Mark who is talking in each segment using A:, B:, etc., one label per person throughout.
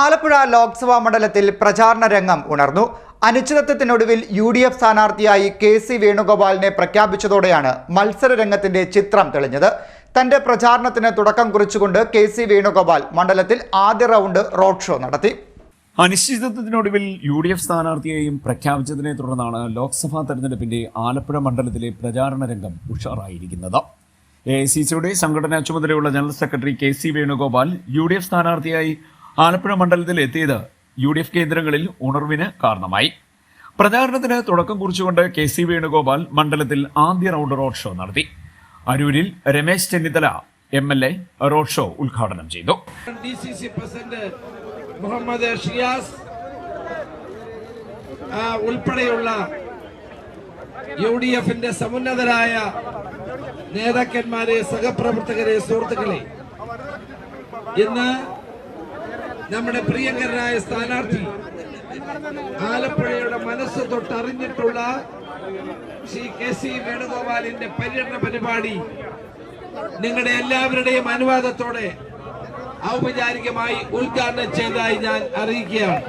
A: ആലപ്പുഴ ലോക്സഭാ മണ്ഡലത്തിൽ പ്രചാരണ രംഗം ഉണർന്നു. അനിശ്ചിതത്വത്തിനൊടുവിൽ യു ഡി എഫ് സ്ഥാനാർത്ഥിയായി കെ സി വേണുഗോപാലിനെ പ്രഖ്യാപിച്ചതോടെയാണ് മത്സരരംഗത്തിന്റെ ചിത്രം തെളിഞ്ഞത്. തന്റെ പ്രചാരണത്തിന് തുടക്കം കുറിച്ചുകൊണ്ട് കെ സി വേണുഗോപാൽ മണ്ഡലത്തിൽ ആദ്യ റൗണ്ട് റോഡ് ഷോ നടത്തി.
B: അനിശ്ചിതത്വത്തിനൊടുവിൽ യു ഡി എഫ് സ്ഥാനാർത്ഥിയെയും പ്രഖ്യാപിച്ചതിനെ തുടർന്നാണ് ലോക്സഭാ തെരഞ്ഞെടുപ്പിന്റെ ആലപ്പുഴ മണ്ഡലത്തിലെ പ്രചാരണ രംഗം ഉഷാറായിരിക്കുന്നത്. എ ഐ സി സിയുടെ സംഘടനാ ചുമതലയുള്ള general secretary K C Venugopal U D F സ്ഥാനാർത്ഥിയായി ആലപ്പുഴ മണ്ഡലത്തിൽ എത്തിയത് യു ഡി എഫ് കേന്ദ്രങ്ങളിൽ ഉണർവിന് കാരണമായി. പ്രചാരണത്തിന് തുടക്കം കുറിച്ചുകൊണ്ട് കെ സി വേണുഗോപാൽ മണ്ഡലത്തിൽ ആദ്യ റൗണ്ട് റോഡ് ഷോ നടത്തി. അരൂരിൽ Ramesh Chennithala M L A road show ഉദ്ഘാടനം ചെയ്തു.
C: പ്രസിഡന്റ് മുഹമ്മദ് ഷിയാസ് ഉൾപ്പെടെയുള്ള യു ഡി എഫിന്റെ സമുന്നതരായ നേതാക്കന്മാരെ സഹപ്രവർത്തകരെ സുഹൃത്തുക്കളെ ഇന്ന് നമ്മുടെ പ്രിയങ്കരനായ സ്ഥാനാർത്ഥി ആലപ്പുഴയുടെ മനസ്സ് തൊട്ടറിഞ്ഞിട്ടുള്ള ശ്രീ കെ സി വേണുഗോപാലിന്റെ പര്യടന പരിപാടി നിങ്ങളുടെ എല്ലാവരുടെയും അനുവാദത്തോടെ ഔപചാരികമായി ഉദ്ഘാടനം ചെയ്തതായി ഞാൻ അറിയിക്കുകയാണ്.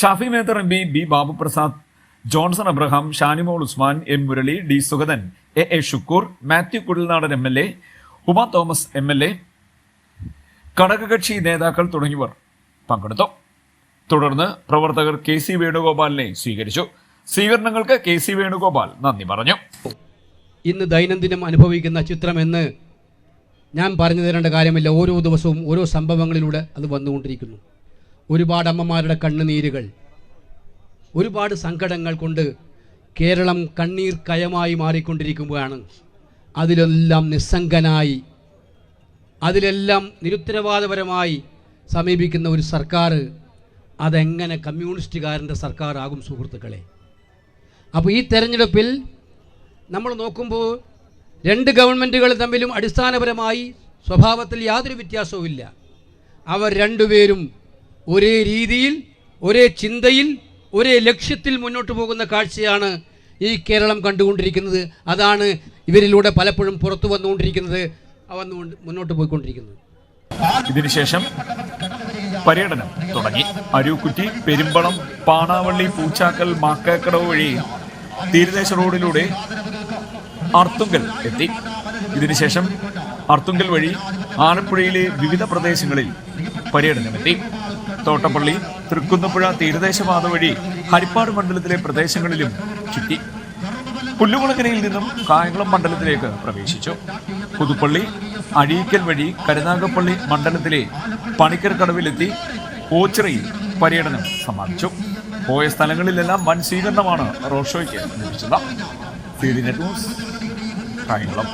B: Shafi Methar M P B Babuprasad Johnson Abraham Shanimol Usman M Murali D Sugathan A A Shukkur Mathew Kuzhalnadan M L A Uma Thomas M L A ഘടകകക്ഷി നേതാക്കൾ തുടങ്ങിയവർ. പങ്കെടുത്തു. തുടർന്ന് പ്രവർത്തകർ കെ സി വേണുഗോപാലിനെ സ്വീകരിച്ചു. സ്വീകരണങ്ങൾക്ക് കെ സി വേണുഗോപാൽ നന്ദി പറഞ്ഞു.
D: ഇന്ന് ദൈനംദിനം അനുഭവിക്കുന്ന ചിത്രമെന്ന് ഞാൻ പറഞ്ഞു തരേണ്ട കാര്യമില്ല. ഓരോ ദിവസവും ഓരോ സംഭവങ്ങളിലൂടെ അത് വന്നുകൊണ്ടിരിക്കുന്നു. ഒരുപാട് അമ്മമാരുടെ കണ്ണുനീരുകൾ ഒരുപാട് സങ്കടങ്ങൾ കൊണ്ട് കേരളം കണ്ണീർ കയമായി മാറിക്കൊണ്ടിരിക്കുമ്പോഴാണ് അതിലെല്ലാം നിസ്സംഗനായി അതിലെല്ലാം നിരുത്തരവാദപരമായി സമീപിക്കുന്ന ഒരു സർക്കാർ അതെങ്ങനെ കമ്മ്യൂണിസ്റ്റുകാരന്റെ സർക്കാർ ആകും സുഹൃത്തുക്കളെ? അപ്പോൾ ഈ തെരഞ്ഞെടുപ്പിൽ നമ്മൾ നോക്കുമ്പോൾ രണ്ട് ഗവൺമെന്റുകൾ തമ്മിലും അടിസ്ഥാനപരമായി സ്വഭാവത്തിൽ യാതൊരു വ്യത്യാസവുമില്ല അവർ രണ്ടുപേരും ഒരേ രീതിയിൽ ഒരേ ചിന്തയിൽ ഒരേ ലക്ഷ്യത്തിൽ മുന്നോട്ട് പോകുന്ന കാഴ്ചയാണ് ഈ കേരളം കണ്ടുകൊണ്ടിരിക്കുന്നത്. അതാണ് ഇവരിലൂടെ പലപ്പോഴും പുറത്തു വന്നുകൊണ്ടിരിക്കുന്നത് വന്നുകൊണ്ട് മുന്നോട്ട് പോയിക്കൊണ്ടിരിക്കുന്നത്.
B: ഇതിനുശേഷം പര്യടനം തുടങ്ങി. അരൂക്കുറ്റി പെരുമ്പളം പാണാവള്ളി പൂച്ചാക്കൽ മാക്കാക്കടവ് വഴി തീരദേശ റോഡിലൂടെ അർത്തുങ്കൽ എത്തി. ഇതിനുശേഷം അർത്തുങ്കൽ വഴി ആലപ്പുഴയിലെ വിവിധ പ്രദേശങ്ങളിൽ പര്യടനമെത്തി. തോട്ടപ്പള്ളി തൃക്കുന്നപ്പുഴ തീരദേശപാത വഴി ഹരിപ്പാട് മണ്ഡലത്തിലെ പ്രദേശങ്ങളിലും ചുറ്റി. പുല്ലുകുളങ്ങരയിൽ നിന്നും കായംകുളം മണ്ഡലത്തിലേക്ക് പ്രവേശിച്ചു. പുതുപ്പള്ളി അഴീക്കൽ വഴി കരുനാഗപ്പള്ളി മണ്ഡലത്തിലെ പണിക്കർ കടവിലെത്തി ഓച്ചിറയിൽ പര്യടനം സമാപിച്ചു. പോയ സ്ഥലങ്ങളിലെല്ലാം വൻ സ്വീകരണമാണ് റോഡ് ഷോയ്ക്ക് ലഭിച്ചത്. കായംകുളം.